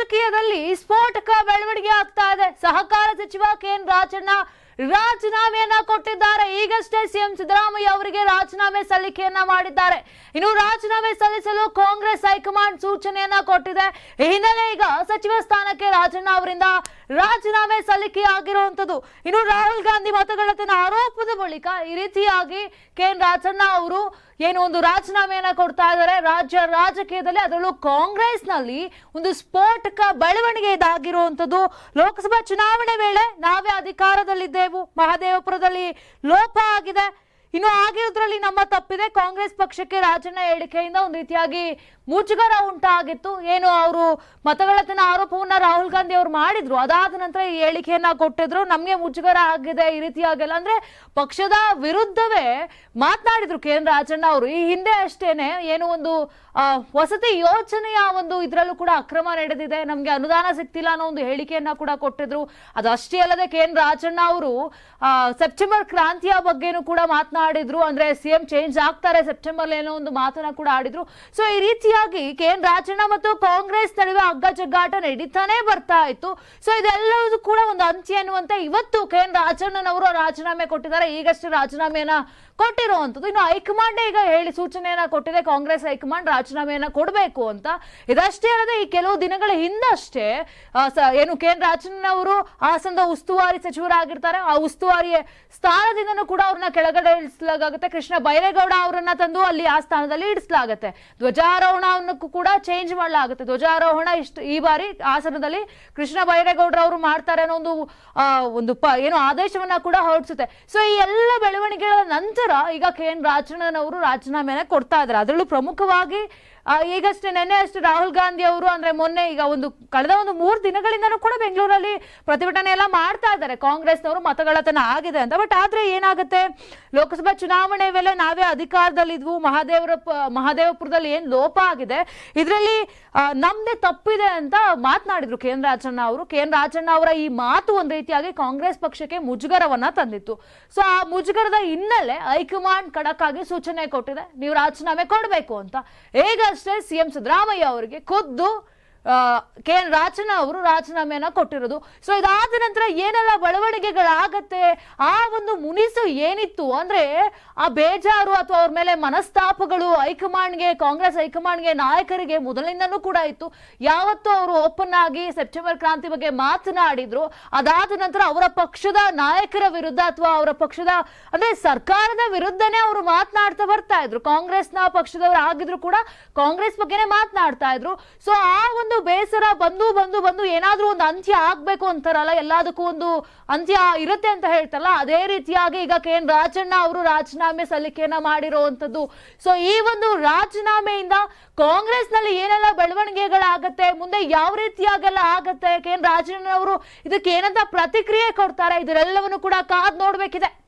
ಹೈಕಮಾಂಡ್ನಲ್ಲಿ ಸ್ಫೋಟಕ ಬೆಳವಣಿಗೆ ಆಗ್ತಾ ಇದೆ. ಸಹಕಾರ ಸಚಿವ ಕೆ ಎನ್ ರಾಜಣ್ಣ ರಾಜೀನಾಮೆಯನ್ನ ಕೊಟ್ಟಿದ್ದಾರೆ. ಈಗಷ್ಟೇ ಸಿಎಂ ಸಿದ್ದರಾಮಯ್ಯ ಅವರಿಗೆ ರಾಜೀನಾಮೆ ಸಲ್ಲಿಕೆಯನ್ನ ಮಾಡಿದ್ದಾರೆ. ಇನ್ನು ರಾಜೀನಾಮೆ ಸಲ್ಲಿಸಲು ಕಾಂಗ್ರೆಸ್ ಹೈಕಮಾಂಡ್ ಸೂಚನೆಯನ್ನ ಕೊಟ್ಟಿದೆ. ಈ ಹಿನ್ನೆಲೆ ಈಗ ಸಚಿವ ಸ್ಥಾನಕ್ಕೆ ರಾಜಣ್ಣ ಅವರಿಂದ ರಾಜೀನಾಮೆ ಸಲ್ಲಿಕೆ ಆಗಿರುವಂತದ್ದು ಇನ್ನು ರಾಹುಲ್ ಗಾಂಧಿ ಮತಗಳತನ ಆರೋಪದ ಬಳಿಕ ಈ ರೀತಿಯಾಗಿ ಕೆ ಎನ್ ರಾಜಣ್ಣ ಅವರು ಏನು ಒಂದು ರಾಜೀನಾಮೆಯನ್ನ ಕೊಡ್ತಾ ಇದ್ದಾರೆ. ರಾಜ್ಯ ರಾಜಕೀಯದಲ್ಲಿ ಅದರಲ್ಲೂ ಕಾಂಗ್ರೆಸ್ನಲ್ಲಿ ಒಂದು ಸ್ಫೋಟಕ ಬೆಳವಣಿಗೆ ಇದಾಗಿರುವಂತದ್ದು ಲೋಕಸಭಾ ಚುನಾವಣೆ ವೇಳೆ ನಾವೇ ಅಧಿಕಾರದಲ್ಲಿದ್ದೆವು. ಮಹದೇವಪುರದಲ್ಲಿ ಲೋಪ ಆಗಿದೆ. ಇನ್ನು ಆಗಿರೋದ್ರಲ್ಲಿ ನಮ್ಮ ತಪ್ಪಿದೆ. ಕಾಂಗ್ರೆಸ್ ಪಕ್ಷಕ್ಕೆ ರಾಜಣ್ಣ ಹೇಳಿಕೆಯಿಂದ ಒಂದು ರೀತಿಯಾಗಿ ಮುಜುಗರ ಉಂಟಾಗಿತ್ತು. ಏನು ಅವರು ಮತಗಳತನ ಆರೋಪವನ್ನ ರಾಹುಲ್ ಗಾಂಧಿ ಅವರು ಮಾಡಿದ್ರು. ಅದಾದ ನಂತರ ಈ ಹೇಳಿಕೆಯನ್ನ ಕೊಟ್ಟಿದ್ರು. ನಮ್ಗೆ ಮುಜುಗರ ಆಗಿದೆ ಈ ರೀತಿಯಾಗೆಲ್ಲ. ಅಂದ್ರೆ ಪಕ್ಷದ ವಿರುದ್ಧವೇ ಮಾತನಾಡಿದ್ರು ಕೆ ಎನ್ ರಾಜಣ್ಣ ಅವರು. ಈ ಹಿಂದೆ ಅಷ್ಟೇನೆ ಏನು ಒಂದು ವಸತಿ ಯೋಜನೆಯ ಒಂದು ಇದರಲ್ಲೂ ಕೂಡ ಅಕ್ರಮ ನಡೆದಿದೆ. ನಮ್ಗೆ ಅನುದಾನ ಸಿಗ್ತಿಲ್ಲ ಅನ್ನೋ ಒಂದು ಹೇಳಿಕೆಯನ್ನ ಕೂಡ ಕೊಟ್ಟಿದ್ರು. ಅದು ಅಷ್ಟೇ ಅಲ್ಲದೆ ಕೆ ಎನ್ ರಾಜಣ್ಣ ಅವರು ಸೆಪ್ಟೆಂಬರ್ ಕ್ರಾಂತಿಯ ಬಗ್ಗೆನೂ ಕೂಡ ಮಾತನಾಡಿದ್ರು. ಅಂದ್ರೆ ಸಿಎಂ ಚೇಂಜ್ ಆಗ್ತಾರೆ ಸೆಪ್ಟೆಂಬರ್ ಏನೋ ಒಂದು ಮಾತನ್ನ ಕೂಡ ಆಡಿದ್ರು. ಸೊ ಈ ರೀತಿಯಾಗಿ ಕೆ ಎನ್ ರಾಜಣ್ಣ ಮತ್ತು ಕಾಂಗ್ರೆಸ್ ನಡುವೆ ಹಗ್ಗ ಜಗ್ಗಾಟ ನಡೀತಾನೆ ಬರ್ತಾ ಇತ್ತು. ಸೊ ಇದೆಲ್ಲವೂ ಕೂಡ ಒಂದು ಅಂತ್ಯ ಅನ್ನುವಂತೆ ಇವತ್ತು ಕೆ ಎನ್ ರಾಜಣ್ಣನವರು ರಾಜೀನಾಮೆ ಕೊಟ್ಟಿದ್ದಾರೆ. ಈಗಷ್ಟೇ ರಾಜೀನಾಮೆಯನ್ನ ಕೊಟ್ಟಿರುವಂತದ್ದು ಇನ್ನು ಹೈಕಮಾಂಡ್ ಈಗ ಹೇಳಿ ಸೂಚನೆಯನ್ನ ಕೊಟ್ಟಿದೆ. ಕಾಂಗ್ರೆಸ್ ಹೈಕಮಾಂಡ್ ರಾಜೀನಾಮೆಯನ್ನ ಕೊಡಬೇಕು ಅಂತ. ಇದಷ್ಟೇ ಅಲ್ಲದೆ ಈ ಕೆಲವು ದಿನಗಳ ಹಿಂದಷ್ಟೇ ಏನು ಕೆ ಎನ್ ರಾಜಣ್ಣ ಅವರು ಹಾಸನದ ಉಸ್ತುವಾರಿ ಸಚಿವರಾಗಿರ್ತಾರೆ. ಆ ಉಸ್ತುವಾರಿ ಸ್ಥಾನದಿಂದನೂ ಕೂಡ ಅವ್ರನ್ನ ಕೆಳಗಡೆ ಇಳಿಸಲಾಗುತ್ತೆ. ಕೃಷ್ಣ ಬೈರೇಗೌಡ ಅವರನ್ನ ತಂದು ಅಲ್ಲಿ ಆ ಸ್ಥಾನದಲ್ಲಿ ಇಡಿಸಲಾಗುತ್ತೆ. ಧ್ವಜಾರೋಹಣವನ್ನೂ ಕೂಡ ಚೇಂಜ್ ಮಾಡಲಾಗುತ್ತೆ. ಧ್ವಜಾರೋಹಣ ಇಷ್ಟು, ಈ ಬಾರಿ ಹಾಸನದಲ್ಲಿ ಕೃಷ್ಣ ಬೈರೇಗೌಡರ ಅವರು ಮಾಡ್ತಾರೆ ಅನ್ನೋ ಒಂದು ಒಂದು ಏನು ಆದೇಶವನ್ನ ಕೂಡ ಹೊರಡಿಸುತ್ತೆ. ಸೊ ಈ ಎಲ್ಲ ಬೆಳವಣಿಗೆಗಳ ನಂತರ ಈಗ ಕೆ ಎನ್ ರಾಜಣ್ಣನವರು ರಾಜೀನಾಮೆನ ಕೊಡ್ತಾ ಇದ್ದಾರೆ. ಅದರಲ್ಲೂ ಪ್ರಮುಖವಾಗಿ ಈಗಷ್ಟೇ ನಿನ್ನೆ ಅಷ್ಟು ರಾಹುಲ್ ಗಾಂಧಿ ಅವರು ಅಂದ್ರೆ ಮೊನ್ನೆ ಈಗ ಒಂದು ಕಳೆದ ಒಂದು ಮೂರು ದಿನಗಳಿಂದನೂ ಕೂಡ ಬೆಂಗಳೂರಲ್ಲಿ ಪ್ರತಿಭಟನೆ ಎಲ್ಲ ಮಾಡ್ತಾ ಇದ್ದಾರೆ. ಕಾಂಗ್ರೆಸ್ನವರು ಮತಗಳತನ ಆಗಿದೆ ಅಂತ. ಬಟ್ ಆದ್ರೆ ಏನಾಗುತ್ತೆ? ಲೋಕಸಭಾ ಚುನಾವಣೆ ವೇಳೆ ನಾವೇ ಅಧಿಕಾರದಲ್ಲಿದ್ವು. ಮಹಾದೇವರ ಮಹಾದೇವಪುರದಲ್ಲಿ ಏನ್ ಲೋಪ ಆಗಿದೆ? ಇದರಲ್ಲಿ ನಮ್ದೇ ತಪ್ಪಿದೆ ಅಂತ ಮಾತನಾಡಿದ್ರು ಕೆ ರಾಜಣ್ಣ ಅವರು. ಕೆ ರಾಜಣ್ಣ ಅವರ ಈ ಮಾತು ಒಂದ್ ರೀತಿಯಾಗಿ ಕಾಂಗ್ರೆಸ್ ಪಕ್ಷಕ್ಕೆ ಮುಜುಗರವನ್ನ ತಂದಿತ್ತು. ಸೊ ಆ ಮುಜುಗರದ ಹಿನ್ನೆಲೆ ಹೈಕಮಾಂಡ್ ಖಡಕ್ ಆಗಿ ಸೂಚನೆ ಕೊಟ್ಟಿದೆ. ನೀವು ರಾಜೀನಾಮೆ ಕೊಡಬೇಕು ಅಂತ. ಈಗಷ್ಟೇ ಸಿಎಂ ಸಿದ್ದರಾಮಯ್ಯ ಅವರಿಗೆ ಖುದ್ದು ಕೆ ಎನ್ ರಾಜನ ಅವರು ರಾಜೀನಾಮೆಯನ್ನ ಕೊಟ್ಟಿರೋದು. ಸೊ ಇದಾದ ನಂತರ ಏನೆಲ್ಲ ಬೆಳವಣಿಗೆಗಳಾಗತ್ತೆ? ಆ ಒಂದು ಮುನಿಸು ಏನಿತ್ತು ಅಂದ್ರೆ, ಆ ಬೇಜಾರು ಅಥವಾ ಅವ್ರ ಮೇಲೆ ಮನಸ್ತಾಪಗಳು ಹೈಕಮಾಂಡ್ಗೆ, ಕಾಂಗ್ರೆಸ್ ಹೈಕಮಾಂಡ್ಗೆ ನಾಯಕರಿಗೆ ಮೊದಲಿಂದನೂ ಕೂಡ ಇತ್ತು. ಯಾವತ್ತು ಅವರು ಓಪನ್ ಆಗಿ ಸೆಪ್ಟೆಂಬರ್ ಕ್ರಾಂತಿ ಬಗ್ಗೆ ಮಾತನಾಡಿದ್ರು. ಅದಾದ ನಂತರ ಅವರ ಪಕ್ಷದ ನಾಯಕರ ವಿರುದ್ಧ ಅಥವಾ ಅವರ ಪಕ್ಷದ, ಅಂದ್ರೆ ಸರ್ಕಾರದ ವಿರುದ್ಧನೇ ಅವರು ಮಾತನಾಡ್ತಾ ಬರ್ತಾ ಇದ್ರು. ಕಾಂಗ್ರೆಸ್ನ ಪಕ್ಷದವರು ಆಗಿದ್ರು ಕೂಡ ಕಾಂಗ್ರೆಸ್ ಬಗ್ಗೆನೇ ಮಾತನಾಡ್ತಾ ಇದ್ರು. ಸೊ ಆ ಬೇಸರ, ಬಂದು ಬಂದು ಬಂದು ಏನಾದ್ರೂ ಒಂದು ಅಂತ್ಯ ಆಗ್ಬೇಕು ಅಂತಾರಲ್ಲ, ಎಲ್ಲದಕ್ಕೂ ಒಂದು ಅಂತ್ಯ ಇರುತ್ತೆ ಅಂತ ಹೇಳ್ತಾರಲ್ಲ, ಅದೇ ರೀತಿಯಾಗಿ ಈಗ ಕೆ ಎನ್ ರಾಜಣ್ಣ ಅವರು ರಾಜೀನಾಮೆ ಸಲ್ಲಿಕೆಯನ್ನ ಮಾಡಿರುವಂತದ್ದು ಸೊ ಈ ಒಂದು ರಾಜೀನಾಮೆಯಿಂದ ಕಾಂಗ್ರೆಸ್ನಲ್ಲಿ ಏನೆಲ್ಲ ಬೆಳವಣಿಗೆಗಳಾಗತ್ತೆ, ಮುಂದೆ ಯಾವ ರೀತಿಯಾಗೆಲ್ಲ ಆಗತ್ತೆ, ಕೆ ಎನ್ ರಾಜಣ್ಣ ಅವರು ಇದಕ್ಕೆ ಏನಂತ ಪ್ರತಿಕ್ರಿಯೆ ಕೊಡ್ತಾರೆ, ಇದರೆಲ್ಲವನ್ನು ಕೂಡ ಕಾದ್ ನೋಡ್ಬೇಕಿದೆ.